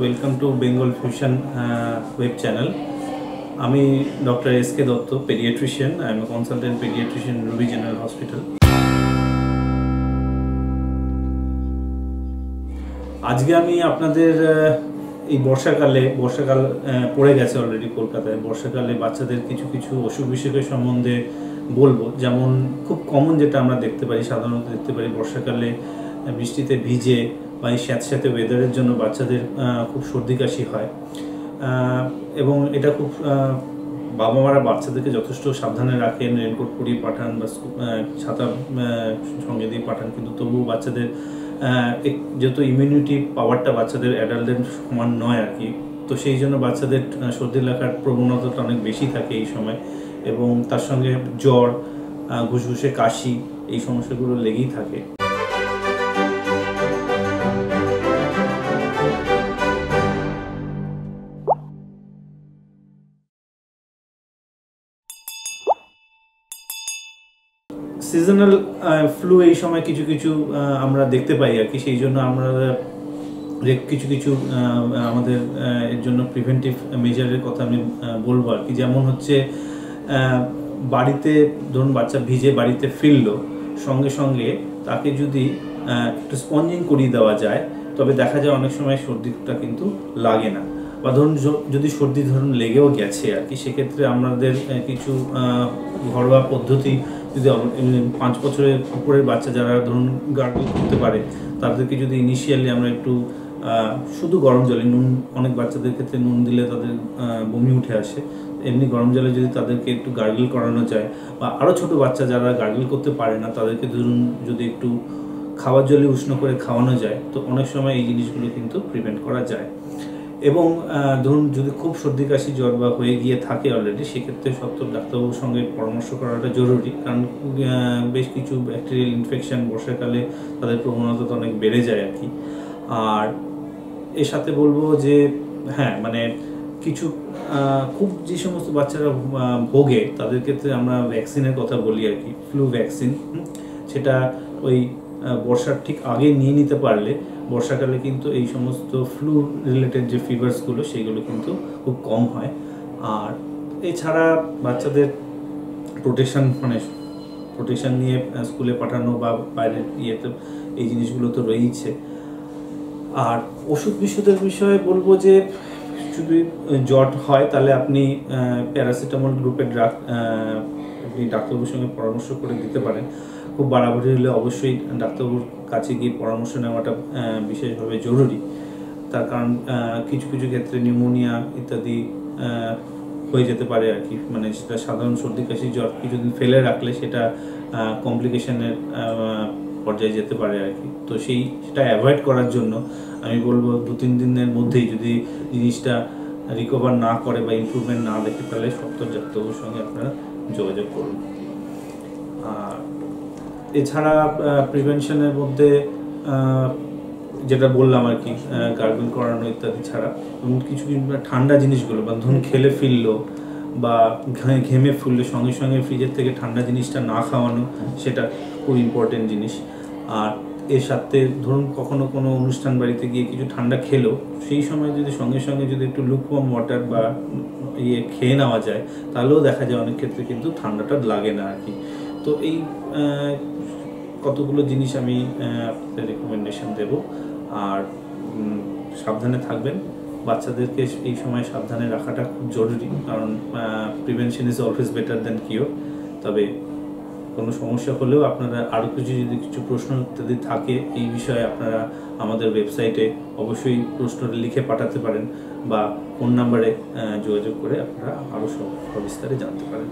Welcome to Bengal fusion web channel আমি doctor S K Datta paediatrician I am consultant paediatrician Ruby general hospital আজকে আমি আপনাদের এই বর্ষাকালে, বর্ষাকাল পড়ে গেছে অলরেডি কলকাতায়। বর্ষাকালে বাচ্চাদের কিছু কিছু অসুখ বিসুখের সম্বন্ধে বলব। যেমন খুব কমন যেটা আমরা দেখতে পারি, সাধারণত দেখতে পারি বর্ষাকালে বৃষ্টিতে ভিজে বা এই স্যাঁতস্যাঁতে ওয়েদারের জন্য বাচ্চাদের খুব সর্দি কাশি হয়। এবং এটা খুব বাবা মারা বাচ্চাদেরকে যথেষ্ট সাবধানে রাখেন রেনকোট পরিয়ে পাঠান বা ছাতা সঙ্গে দিয়ে পাঠান। কিন্তু তবুও বাচ্চাদের যেহেতু ইমিউনিটি পাওয়ারটা বাচ্চাদের অ্যাডাল্টদের সমান নয় আর কি, তো সেই জন্য বাচ্চাদের সর্দি লাগার প্রবণতাটা অনেক বেশি থাকে এই সময়। এবং তার সঙ্গে জ্বর ঘুষঘুষে কাশি, এই সমস্যাগুলো লেগেই থাকে। সিজনাল ফ্লু এই সময় কিছু কিছু আমরা দেখতে পাই আর কি। সেই জন্য আমরা কিছু কিছু আমাদের এর জন্য প্রিভেন্টিভ মেজারের কথা আমি বলব আর কি। যেমন হচ্ছে বাড়িতে, ধরুন বাচ্চা ভিজে বাড়িতে ফিরলো, সঙ্গে সঙ্গে তাকে যদি একটু স্পঞ্জিং করিয়ে দেওয়া যায়, তবে দেখা যায় অনেক সময় সর্দিটা কিন্তু লাগে না। বা ধরুন যদি সর্দি ধরুন লেগেও গেছে আর কি, সেক্ষেত্রে আমাদের কিছু ঘরোয়া পদ্ধতি যদি পাঁচ বছরের উপরের বাচ্চা যারা ধরুন গার্গল করতে পারে, তাদেরকে যদি ইনিশিয়ালি আমরা একটু শুধু গরম জলে নুন, অনেক বাচ্চাদের ক্ষেত্রে নুন দিলে তাদের বমি উঠে আসে। এমনি গরম জলে যদি তাদেরকে একটু গার্গল করানো যায় বা আরও ছোট বাচ্চা যারা গার্গল করতে পারে না, তাদেরকে ধরুন যদি একটু খাবার জলে উষ্ণ করে খাওয়ানো যায়, তো অনেক সময় এই জিনিসগুলো কিন্তু প্রিভেন্ট করা যায়। এবং ধরুন যদি খুব সর্দি কাশি জ্বর বা হয়ে গিয়ে থাকে অলরেডি সেক্ষেত্রে সত্তর ডাক্তারবাবুর সঙ্গে পরামর্শ করাটা জরুরি। কারণ বেশ কিছু ব্যাকটেরিয়াল ইনফেকশান বর্ষাকালে তাদের প্রবণতা তো অনেক বেড়ে যায় আর কি। আর এর সাথে বলব যে হ্যাঁ মানে কিছু খুব যে সমস্ত বাচ্চারা ভোগে, তাদের ক্ষেত্রে আমরা ভ্যাকসিনের কথা বলি আর কি ফ্লু ভ্যাকসিন সেটা ওই বর্ষার ঠিক আগে নিয়ে নিতে পারলে, বর্ষাকালে কিন্তু এই সমস্ত ফ্লু রিলেটেড যে ফিভার্সগুলো সেগুলো কিন্তু খুব কম হয়। আর এছাড়া বাচ্চাদের প্রোটেকশন মানে প্রোটেকশন নিয়ে স্কুলে পাঠানো বা বাইরের ইয়েতে এই জিনিসগুলো তো রয়েইছে। আর ওষুধ বিশুদ্ধের বিষয়ে বলব যে, যদি জ্বর হয়, তাহলে আপনি প্যারাসিটামল গ্রুপের ড্রাগ আপনি ডাক্তারবাবুর সঙ্গে পরামর্শ করে দিতে পারেন। খুব বাড়াবাড়ি হলে অবশ্যই ডাক্তারবাবুর কাছে গিয়ে পরামর্শ নেওয়াটা বিশেষভাবে জরুরি। তার কারণ কিছু কিছু ক্ষেত্রে নিউমোনিয়া ইত্যাদি হয়ে যেতে পারে আর কি। মানে সেটা সাধারণ সর্দি কাশি জ্বর কিছুদিন ফেলে রাখলে সেটা কমপ্লিকেশনের পর্যায়ে যেতে পারে আর কি। তো সেই, সেটা অ্যাভয়েড করার জন্য আমি বলব দু তিন দিনের মধ্যেই যদি জিনিসটা রিকভার না করে বা ইমপ্রুভমেন্ট না দেখে, তাহলে সপ্তর ডাক্তারবাবুর সঙ্গে আপনারা যোগাযোগ করুন। আর এছাড়া প্রিভেনশনের মধ্যে যেটা বললাম আর কি গার্গল করানো ইত্যাদি ছাড়া এবং কিছু ঠান্ডা জিনিসগুলো বা ধরুন খেলে ফিরলো বা ঘেমে ফুললে সঙ্গে সঙ্গে ফ্রিজের থেকে ঠান্ডা জিনিসটা না খাওয়ানো সেটা খুব ইম্পর্টেন্ট জিনিস। আর এর সাথে ধরুন কখনো কোনো অনুষ্ঠান বাড়িতে গিয়ে কিছু ঠান্ডা খেলো, সেই সময় যদি সঙ্গে সঙ্গে যদি একটু লুকওয়ার্ম ওয়াটার বা ইয়ে খেয়ে নেওয়া যায়, তাহলেও দেখা যায় অনেক ক্ষেত্রে কিন্তু ঠান্ডাটা লাগে না আর কি। তো এই কতগুলো জিনিস আমি আপনাদের রেকমেন্ডেশন দেব। আর সাবধানে থাকবেন। বাচ্চাদেরকে এই সময় সাবধানে রাখাটা খুব জরুরি, কারণ prevention is always better than cure তবে কোনো সমস্যা হলেও আপনারা আরও কিছু যদি কিছু প্রশ্ন ইত্যাদি থাকে, এই বিষয়ে আপনারা আমাদের ওয়েবসাইটে অবশ্যই প্রশ্নটা লিখে পাঠাতে পারেন বা ফোন নাম্বারে যোগাযোগ করে আপনারা আরও সব সবিস্তারে জানতে পারেন।